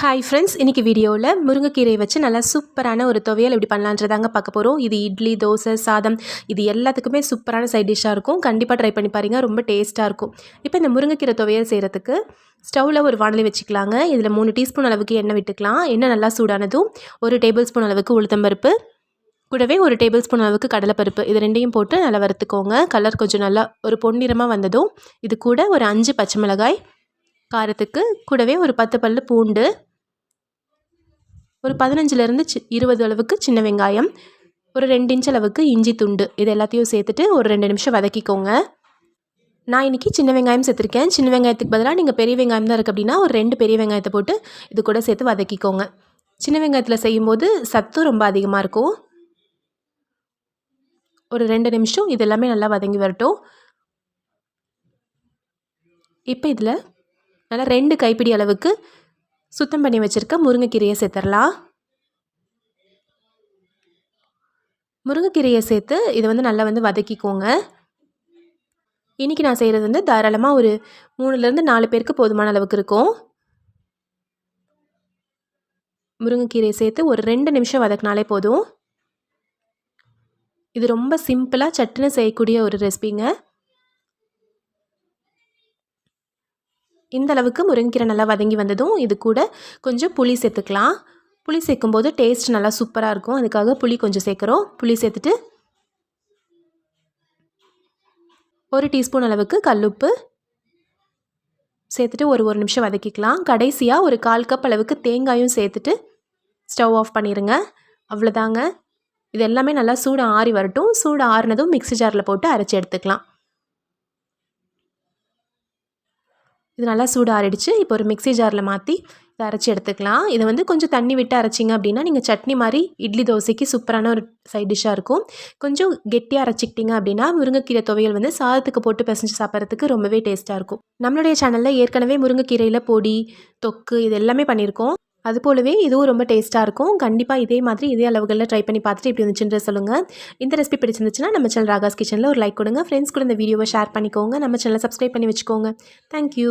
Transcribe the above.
Hi friends இன்றைக்கி வீடியோவில் முருங்கைக்கீரையை வச்சு நல்லா சூப்பரான ஒரு துவையல் எப்படி பண்ணலான்றதாங்க பார்க்க போகிறோம் இது இட்லி தோசை சாதம் இது எல்லாத்துக்குமே சூப்பரான சைட் டிஷ்ஷாக இருக்கும். கண்டிப்பாக ட்ரை பண்ணி பாருங்க ரொம்ப டேஸ்ட்டாக இருக்கும். இப்போ இந்த முருங்கைக்கீரை துவையல் செய்கிறதுக்கு ஸ்டவ்வில் ஒரு வானலி வச்சுக்கலாங்க. இதில் மூணு டீஸ்பூன் அளவுக்கு எண்ணெய் விட்டுக்கலாம். எண்ணெய் நல்லா சூடானதும் ஒரு டேபிள் ஸ்பூன் அளவுக்கு உளுத்தம்பருப்பு கூடவே ஒரு டேபிள் ஸ்பூன் அளவுக்கு கடலைப்பருப்பு. இது ரெண்டையும் போட்டு நல்லா வறுத்துக்கோங்க. கலர் கொஞ்சம் நல்லா ஒரு பொன்னிறமாக வந்ததும் இது கூட ஒரு அஞ்சு பச்சை மிளகாய் காரத்துக்கு கூடவே ஒரு பத்து பல் பூண்டு ஒரு பதினஞ்சுலேருந்து சி இருபது அளவுக்கு சின்ன வெங்காயம் ஒரு ரெண்டு இன்ச் அளவுக்கு இஞ்சி துண்டு. இது எல்லாத்தையும் சேர்த்துட்டு ஒரு ரெண்டு நிமிஷம் வதக்கிக்கோங்க. நான் இன்றைக்கி சின்ன வெங்காயம் சேர்த்துருக்கேன். சின்ன வெங்காயத்துக்கு பதிலாக நீங்கள் பெரிய வெங்காயம் தான் இருக்குது அப்படின்னா ஒரு ரெண்டு பெரிய வெங்காயத்தை போட்டு இது கூட சேர்த்து வதக்கிக்கோங்க. சின்ன வெங்காயத்தில் செய்யும்போது சத்தும் ரொம்ப அதிகமாக இருக்கும். ஒரு ரெண்டு நிமிஷம் இது எல்லாமே நல்லா வதங்கி வரட்டும். இப்போ இதில் நல்லா ரெண்டு கைப்பிடி அளவுக்கு சுத்தம் பண்ணி வச்சுருக்க முருங்கைக்கீரையை சேர்த்துடலாம். முருங்கைக்கீரையை சேர்த்து இதை வந்து நல்லா வந்து வதக்கிக்கோங்க. இன்றைக்கி நான் செய்கிறது வந்து தாராளமாக ஒரு மூணுலேருந்து நாலு பேருக்கு போதுமான அளவுக்கு இருக்கும். முருங்கைக்கீரையை சேர்த்து ஒரு ரெண்டு நிமிஷம் வதக்கினாலே போதும். இது ரொம்ப சிம்பிளாக சட்டுன்னு செய்யக்கூடிய ஒரு ரெசிபிங்க. இந்த அளவுக்கு முருங்கைக்கீரை நல்லா வதங்கி வந்ததும் இது கூட கொஞ்சம் புளி சேர்த்துக்கலாம். புளி சேர்க்கும்போது டேஸ்ட் நல்லா சூப்பராக இருக்கும். அதுக்காக புளி கொஞ்சம் சேர்க்குறோம். புளி சேர்த்துட்டு ஒரு டீஸ்பூன் அளவுக்கு கல்லுப்பு சேர்த்துட்டு ஒரு ஒரு நிமிஷம் வதக்கிக்கலாம். கடைசியாக ஒரு கால் கப் அளவுக்கு தேங்காயும் சேர்த்துட்டு ஸ்டவ் ஆஃப் பண்ணிடுங்க அவ்வளோதாங்க இது எல்லாமே நல்லா சூடு ஆறி வரட்டும். சூடு ஆறினதும் மிக்ஸி ஜாரில் போட்டு அரைச்சி எடுத்துக்கலாம். இது நல்லா சூடு ஆறிடுச்சு இப்போ ஒரு மிக்ஸி ஜாரில் மாற்றி இதை அரைச்சி எடுத்துக்கலாம். இதை வந்து கொஞ்சம் தண்ணி விட்டு அரைச்சிங்க அப்படின்னா நீங்கள் சட்னி மாதிரி இட்லி தோசைக்கு சூப்பரான ஒரு சைட் டிஷ்ஷாக இருக்கும். கொஞ்சம் கெட்டியாக அரைச்சிக்கிட்டிங்க அப்படின்னா முருங்கைக்கீரை துவையல் வந்து சாதத்துக்கு போட்டு பிசைஞ்சு சாப்பிட்றதுக்கு ரொம்பவே டேஸ்ட்டாக இருக்கும். நம்மளுடைய சேனலில் ஏற்கனவே முருங்கைக்கீரையில் பொடி தொக்கு இது எல்லாமே பண்ணியிருக்கோம். அது போலவே இதுவும் ரொம்ப டேஸ்ட்டாக இருக்கும். கண்டிப்பாக இதே மாதிரி இதே அளவுகளில் ட்ரை பண்ணி பார்த்துட்டு இப்படி இருந்துச்சுன்ற சொல்லுங்கள் இந்த ரெசிபி பிடிச்சிருந்துச்சுன்னா நம்ம சேனல் ராகாஸ் கிச்சனில் ஒரு லைக் கொடுங்க. ஃப்ரெண்ட்ஸ் கூட இந்த வீடியோவை ஷேர் பண்ணிக்கோங்க. நம்ம சேனலை சப்ஸ்கிரைப் பண்ணி வச்சுக்கோங்க. தேங்க்யூ